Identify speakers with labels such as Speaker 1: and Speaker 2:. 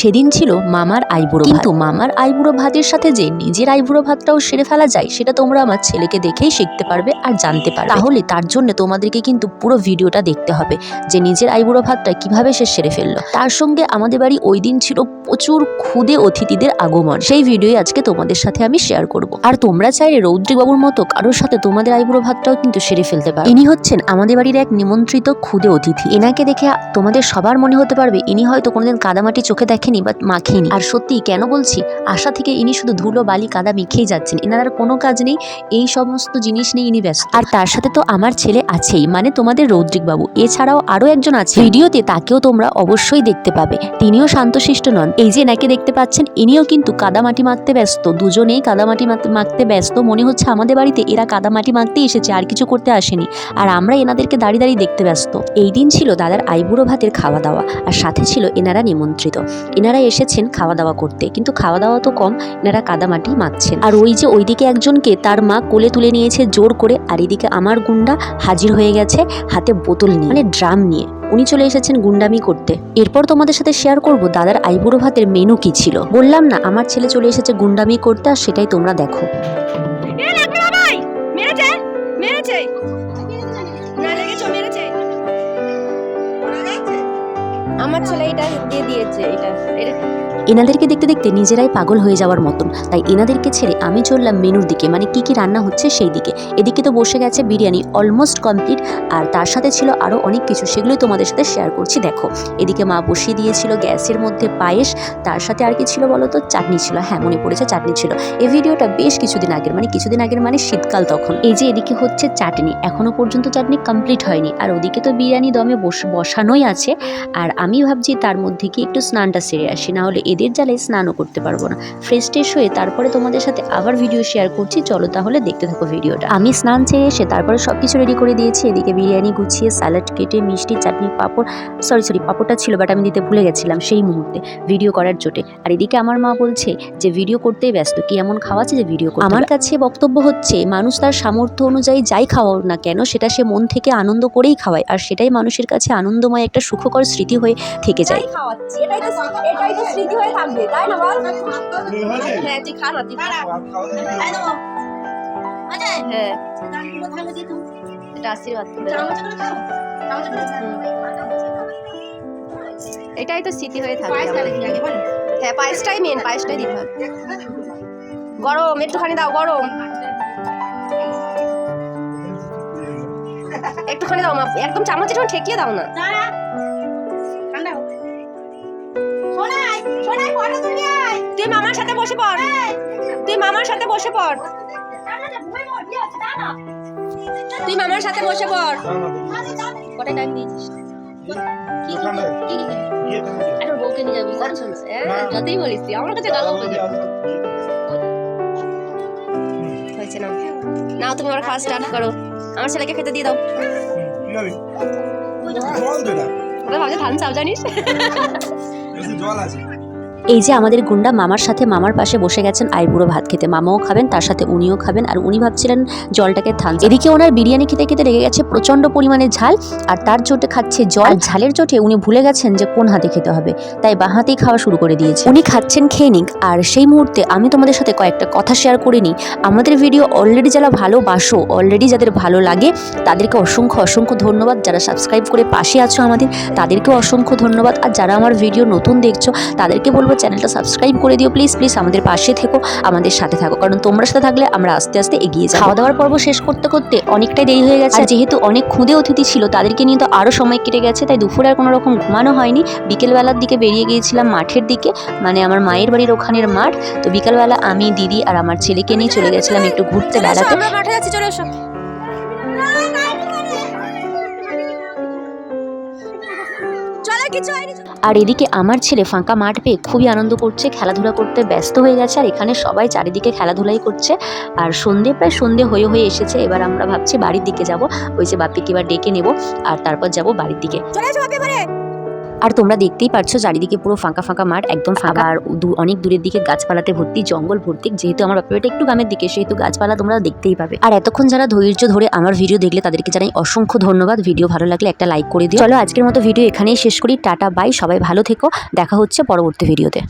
Speaker 1: সেদিন ছিল মামার আইবুড়ো ভাত। কিন্তু মামার আইবুড়ো ভাতের সাথে যে নিজের আইবুড়ো ভাতটাও সেরে ফেলা যায় সেটা তোমরা আমার ছেলেকে দেখেই শিখতে পারবে আর জানতে পারবে। তাহলে তার জন্য তোমাদেরকে কিন্তু পুরো ভিডিওটা দেখতে হবে যে নিজের আইবুড়ো ভাতটা কীভাবে সে সেরে ফেলল। তার সঙ্গে আমাদের বাড়ি ওই দিন ছিল প্রচুর ক্ষুদে অতিথিদের আগমন। সেই ভিডিও আজকে তোমাদের সাথে আমি শেয়ার করব। আর তোমরা চাইলে বাবুর মতো কারোর সাথে তোমাদের আইবুড়ো ভাতটাও কিন্তু সেরে ফেলতে পারো। ইনি হচ্ছেন আমাদের বাড়ির এক নিমন্ত্রিত ক্ষুদে অতিথি। এনাকে দেখে তোমাদের সবার মনে হতে পারবে ইনি হয়তো কোনোদিন কাদামাটি চোখে দেখেনি বা মাখেনি। আর সত্যি কেন বলছি? আশা থেকে ইনি শুধু ধুলো, বালি, কাদা মেখেই যাচ্ছেন। এনার কোনো কাজ নেই, এই সমস্ত জিনিস নিয়ে ইনি ব্যস্ত। আর তার সাথে তো আমার ছেলে আছেই মানে তোমাদের রৌদ্রিক বাবু এছাড়াও আরও একজন আছে। ভিডিওতে তাকেও তোমরা অবশ্যই দেখতে পাবে। তিনিও শান্তশিষ্ট নন। এই যে এনাকে দেখতে পাচ্ছেন, ইনিও কিন্তু কাদামাটি মাখতে ব্যস্ত। দুজনেই কাদামাটি মাখতে ব্যস্ত। মনে হচ্ছে আমাদের বাড়িতে এরা কাদামাটি মাখতে এসেছে, আর কিছু করতে আসেনি। আর আমরা এনাদেরকে দাঁড়িয়ে দাঁড়িয়ে দেখতে ব্যস্ত। এই দিন ছিল দাদার আইবুড়ো ভাতের খাওয়া দাওয়া, আর সাথে ছিল এনারা নিমন্ত্রিত। এনারা এসেছেন খাওয়া দাওয়া করতে। কিন্তু খাওয়া দাওয়া তো কম, এনারা কাদামাটি মাখছেন। আর ওই যে ওইদিকে একজনকে তার মা কোলে তুলে নিয়েছে জোর করে, আর এদিকে আমার গুন্ডা হাজির হয়ে গেছে হাতে বোতল নিয়ে। মানে ড্রাম নিয়ে। উনি চলে এসেছেন গুন্ডামি করতে। এরপর তোমাদের সাথে শেয়ার করব দাদার আইবুড়ো ভাতের মেনু কি ছিল। বললাম না, আমার ছেলে চলে এসেছে গুন্ডামি করতে, আর সেটাই তোমরা দেখো।
Speaker 2: আমার ছেলে এটা দিয়ে দিয়েছে এটা
Speaker 1: এনাদেরকে দেখতে দেখতে নিজেরাই পাগল হয়ে যাওয়ার মতন। তাই এনাদেরকে ছেড়ে আমি চললাম মেনুর দিকে মানে কি কি রান্না হচ্ছে সেই দিকে। এদিকে তো বসে গেছে বিরিয়ানি অলমোস্ট কমপ্লিট আর তার সাথে ছিল আরও অনেক কিছু, সেগুলোই তোমাদের সাথে শেয়ার করছি, দেখো। এদিকে মা বসিয়ে দিয়েছিল গ্যাসের মধ্যে পায়েস, তার সাথে আর কি ছিল বলো তো? চাটনি ছিল হ্যাঁ মনে পড়েছে চাটনি ছিল। এই ভিডিওটা বেশ কিছুদিন আগের মানে কিছুদিন আগের মানে শীতকাল তখন। এই যে এদিকে হচ্ছে চাটনি এখনও পর্যন্ত চাটনি কমপ্লিট হয়নি। আর ওদিকে তো বিরিয়ানি দমে বস, বসানোই আছে। আর আমি ভাবছি তার মধ্যে কি একটু স্নানটা সেরে আসি, না হলে এদের জ্বালায় স্নানও করতে পারব না। ফ্রেশ ট্রেশ হয়ে তারপরে তোমাদের সাথে আবার ভিডিও শেয়ার করছি। চলো তাহলে দেখতে থাকো ভিডিওটা আমি স্নান সেরে এসে তারপরে সব কিছু রেডি করে দিয়েছি। এদিকে বিরিয়ানি গুছিয়ে স্যালাড কেটে, মিষ্টি, চাটনি, পাঁপড় সরি সরি পাঁপড়টা ছিল বাট আমি দিতে ভুলে গেছিলাম সেই মুহূর্তে। ভিডিও করার জোটে। আর এদিকে আমার মা বলছে যে ভিডিও করতেই ব্যস্ত। কি এমন খাওয়াচ্ছে যে ভিডিও আমার কাছে বক্তব্য হচ্ছে, মানুষ তার সামর্থ্য অনুযায়ী যাই খাওয়াও না কেন, সেটা সে মন থেকে আনন্দ করেই খাওয়ায়। আর সেটাই মানুষের কাছে আনন্দময় একটা সুখকর স্মৃতি হয়ে থেকে যায়।
Speaker 2: এটাই তো স্মৃতি হয়ে থাকবে তাই না বল হ্যাঁ তুই খা না তুই হ্যাঁ এটা আশীর্বাদ এটাই তো স্মৃতি হয়ে থাকবে আমার। হ্যাঁ পায়েসটাই মেন পায়েসটাই দিতে হবে গরম একটুখানি দাও গরম একটুখানি দাও মা একদম চামচ ঠেকিয়ে দাও না তুই মামার সাথে বসে পড়। তুই মামার সাথে বসে পড়। তুই মামার সাথে বসে পড়। টাইম দিয়েছিস? কি কি কি কি? আরে ওর বউকে নিয়ে যাবি কথা শোনো হ্যাঁ যতই বলিস তুই। আমার কাছে গালাও করে হয়েছে না নাও তুমি আমার খাওয়া স্টার্ট করো। আমার ছেলেকে খেতে দিয়ে দাও। ভাবছে ধান চাও জানিস?
Speaker 3: জল আছে।
Speaker 1: এই যে আমাদের গুন্ডা মামার সাথে মামার পাশে বসে গেছেন আইবুড়ো ভাত খেতে। মামাও খাবেন, তার সাথে উনিও খাবেন আর উনি ভাবছিলেন জলটাকে থান। এদিকে ওনার বিরিয়ানি খেতে খেতে লেগে গেছে প্রচণ্ড পরিমাণে ঝাল আর তার চোটে খাচ্ছে জল। ঝালের চোটে উনি ভুলে গেছেন যে কোন হাতে খেতে হবে। তাই বাঁ হাতেই খাওয়া শুরু করে দিয়েছে। উনি খাচ্ছেন খেয়ে নিক আর সেই মুহূর্তে আমি তোমাদের সাথে কয়েকটা কথা শেয়ার করে নিই আমাদের ভিডিও অলরেডি যারা ভালোবাসো অলরেডি যাদের ভালো লাগে, তাদেরকে অসংখ্য অসংখ্য ধন্যবাদ। যারা সাবস্ক্রাইব করে পাশে আছো আমাদের, তাদেরকেও অসংখ্য ধন্যবাদ। আর যারা আমার ভিডিও নতুন দেখছ, তাদেরকে বলব চ্যানেলটা সাবস্ক্রাইব করে দিও প্লিজ প্লিজ আমাদের পাশে থেকো আমাদের সাথে থাকো। কারণ তোমরা সাথে থাকলে আমরা আস্তে আস্তে এগিয়ে যাই খাওয়া দাওয়ার পর্ব শেষ করতে করতে অনেকটাই দেরি হয়ে গেছে। যেহেতু অনেক খুদে অতিথি ছিল তাদেরকে নিয়ে তো আরও সময় কেটে গেছে তাই দুপুরে আর কোনো রকম ঘুমানো হয়নি। বিকেলবেলার দিকে বেরিয়ে গিয়েছিলাম মাঠের দিকে মানে আমার মায়ের বাড়ির ওখানের মাঠ। তো বিকেলবেলা আমি দিদি আর আমার ছেলেকে নিয়ে চলে গেছিলাম একটু ঘুরতে বেড়াতে।
Speaker 2: মাঠে যাচ্ছি চলে এসো।
Speaker 1: আর এদিকে আমার ছেলে ফাঁকা মাঠ পেয়ে খুবই আনন্দ করছে খেলাধুলা করতে ব্যস্ত হয়ে গেছে আর এখানে সবাই চারিদিকে খেলাধুলাই করছে। আর সন্ধে প্রায় সন্ধে হয়ে হয়ে এসেছে এবার আমরা ভাবছি বাড়ির দিকে যাব। ওই যে বাপিকে এবার ডেকে নেব আর তারপর যাব বাড়ির দিকে। আর তোমরা দেখতেই পারছ চারিদিকে পুরো ফাঁকা ফাঁকা মাঠ একদম ফাঁকা। আর অনেক দূরের দিকে গাছপালাতে ভর্তি জঙ্গল ভর্তি। যেহেতু আমার বাপের একটু গ্রামের দিকে সেহেতু গাছপালা তোমরা দেখতেই পাবে। আর এতক্ষণ যারা ধৈর্য ধরে আমার ভিডিও দেখলে তাদেরকে জানাই অসংখ্য ধন্যবাদ। ভিডিও ভালো লাগলে একটা লাইক করে দিও। চলো আজকের মতো ভিডিও এখানেই শেষ করি। টাটা বাই সবাই ভালো থেকো। দেখা হচ্ছে পরবর্তী ভিডিওতে